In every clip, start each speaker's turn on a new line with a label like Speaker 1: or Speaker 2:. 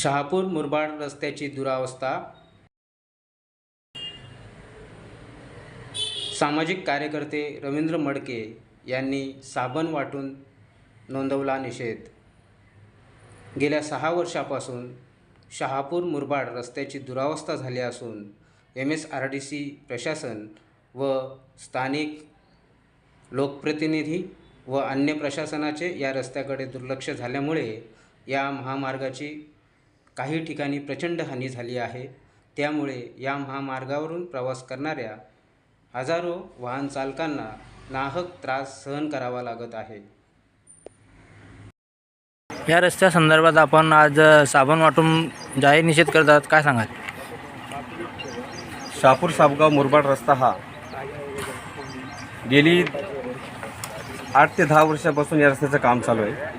Speaker 1: शहापूर मुरबाड रस्त्याची दुरावस्था. सामाजिक कार्यकर्ते रवींद्र मडके यांनी साबण वाटून नोंदवला निषेध. गेल्या सहा वर्षापासून शहापूर मुरबाड रस्त्याची दुरावस्था झाली असून M S R D C प्रशासन व स्थानिक लोकप्रतिनिधी व अन्य प्रशासनाचे या रस्त्याकडे दुर्लक्ष झाल्यामुळे या महामार्गाची काही ठिकाणी प्रचंड हानी झाली आहे. त्यामुळे या महामार्गावरून प्रवास करणाऱ्या हजारो वाहन चालकांना नाहक त्रास सहन करावा लागत आहे.
Speaker 2: या रस्त्या संदर्भात आपण आज साबण वाटून जाहीर निषेध करतात काय सांगाल?
Speaker 3: शहापूर सापगाव मुरबाड रस्ता हा गेली आठ ते दहा वर्षापासून या रस्त्याचं काम चालू आहे.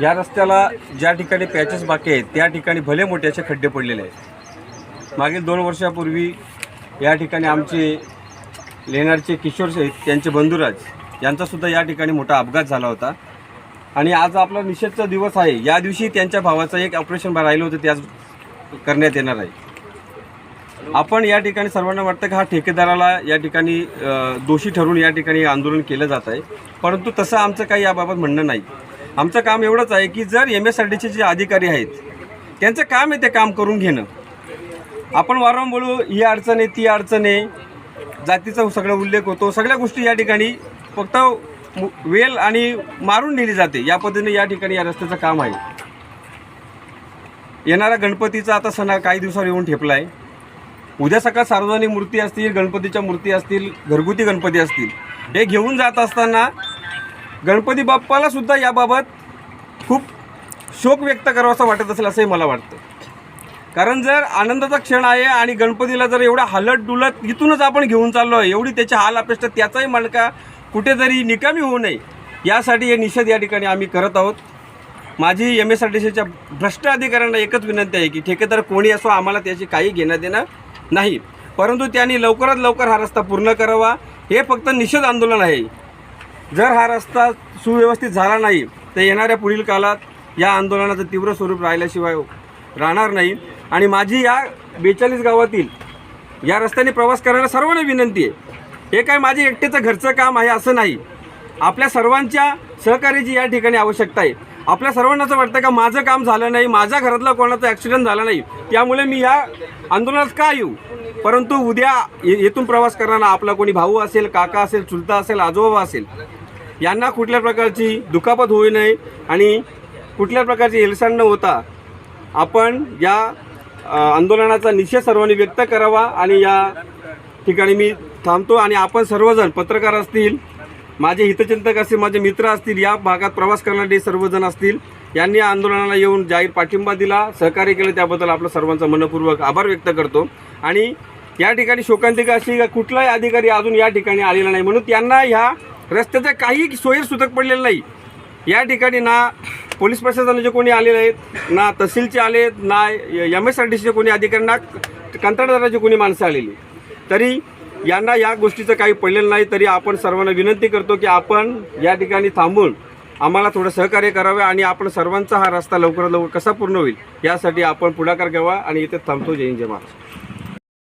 Speaker 3: या रस्त्याला ज्या ठिकाणी पॅचेस बाकी आहेत त्या ठिकाणी भले मोठे असे खड्डे पडलेले आहेत. मागील दोन वर्षापूर्वी या ठिकाणी आमचे लेणारचे किशोर शेठ त्यांचे बंधुराज यांचासुद्धा या ठिकाणी मोठा अपघात झाला होता. आणि आज आपला निषेधचा दिवस आहे. या दिवशी त्यांच्या भावाचं एक ऑपरेशन राहिलं होतं ते करण्यात येणार आहे. आपण या ठिकाणी सर्वांना वाटतं की हा ठेकेदाराला या ठिकाणी दोषी ठरवून या ठिकाणी आंदोलन केलं जात आहे? परंतु तसं आमचं काही याबाबत म्हणणं नाही. आमचं काम एवढंच आहे की जर एम एस आर डीचे जे अधिकारी आहेत त्यांचं काम आहे ते काम करून घेणं. आपण वारंवार बोलू ही अडचण आहे ती अडचण आहे. जातीचा सगळा उल्लेख होतो. सगळ्या गोष्टी या ठिकाणी फक्त मु- वेल आणि मारून नेली जाते. या पद्धतीने या ठिकाणी या रस्त्याचं काम आहे. येणारा गणपतीचा आता सणा काही दिवसावर येऊन ठेपला आहे उद्या सकाळ सार्वजनिक मूर्ती असतील गणपतीच्या मूर्ती असतील घरगुती गणपती असतील हे घेऊन जात असताना गणपती बाप्पाला सुद्धा याबाबत खूप शोक व्यक्त करावासा वाटत असेल असंही मला वाटतं. कारण जर आनंदाचा क्षण आहे आणि गणपतीला जर एवढा हलत डुलत इथूनच आपण घेऊन चाललो आहे एवढी त्याची हाल अपेक्षा त्याचाही मणका कुठेतरी निकामी होऊ नये यासाठी हे निषेध या ठिकाणी आम्ही करत आहोत. माझी एम एस आर टी सीच्या भ्रष्ट अधिकाऱ्यांना एकच विनंती आहे की ठेकेदार कोणी असो आम्हाला त्याची काही घेणं देणं नाही. परंतु त्यांनी लवकरात लवकर हा रस्ता पूर्ण करावा. हे फक्त निषेध आंदोलन आहे. जर हा रस्ता सुव्यवस्थित झाला नाही तर येणाऱ्या पुढील काळात या आंदोलनाचं तीव्र स्वरूप राहिल्याशिवाय राहणार नाही. आणि माझी या बेचाळीस गावातील या रस्त्याने प्रवास करायला सर्वांना विनंती आहे. हे काय माझे एकटेचं घरचं काम आहे असं नाही. आपल्या सर्वांच्या सहकार्याची या ठिकाणी आवश्यकता आहे. आपल्या सर्वांना असं वाटतं का माझं काम झालं नाही माझ्या घरातला कोणाचा ॲक्सिडेंट झाला नाही. त्यामुळे मी या आंदोलनात का येऊ? परंतु उद्या ये- येथून प्रवास करणारा आपला कोणी भाऊ असेल काका असेल चुलता असेल आजोबा असेल यांना कुठल्या प्रकारची दुखापत होऊ नये आणि कुठल्या प्रकारची हेलसांड न होता आपण या आंदोलनाचा निषेध सर्वांनी व्यक्त करावा आणि या ठिकाणी मी थांबतो आणि आपण सर्वजण पत्रकार असतील माझे हितचिंतक असतील माझे मित्र असतील या भागात प्रवास करणारे सर्वजण असतील यांनी या आंदोलनाला येऊन जाहीर पाठिंबा दिला सहकार्य केलं त्याबद्दल आपलं सर्वांचा मनपूर्वक आभार व्यक्त करतो. आणि या ठिकाणी शोकांतिका अशी का कुठलाही अधिकारी अजून या ठिकाणी आलेला नाही म्हणून त्यांना ह्या रस्त्याच्या काही सोयीर सुतक पडलेलं नाही. या ठिकाणी ना पोलीस प्रशासनाचे कोणी आलेले आहेत ना तहसीलचे आले आहेत ना एम एस आर टी सीचे कोणी अधिकारी ना कंत्राटदाराचे कोणी माणसं आलेली तरी यांना या गोष्टीचं काही पडलेलं नाही तरी आपण सर्वांना विनंती करतो की आपण या ठिकाणी थांबून आम्हाला थोडं सहकार्य करावे आणि आपण सर्वांचा हा रस्ता लवकरात लवकर कसा पूर्ण होईल यासाठी आपण पुढाकार घ्यावा आणि इथे थांबतो. जय जय महाराष्ट्र.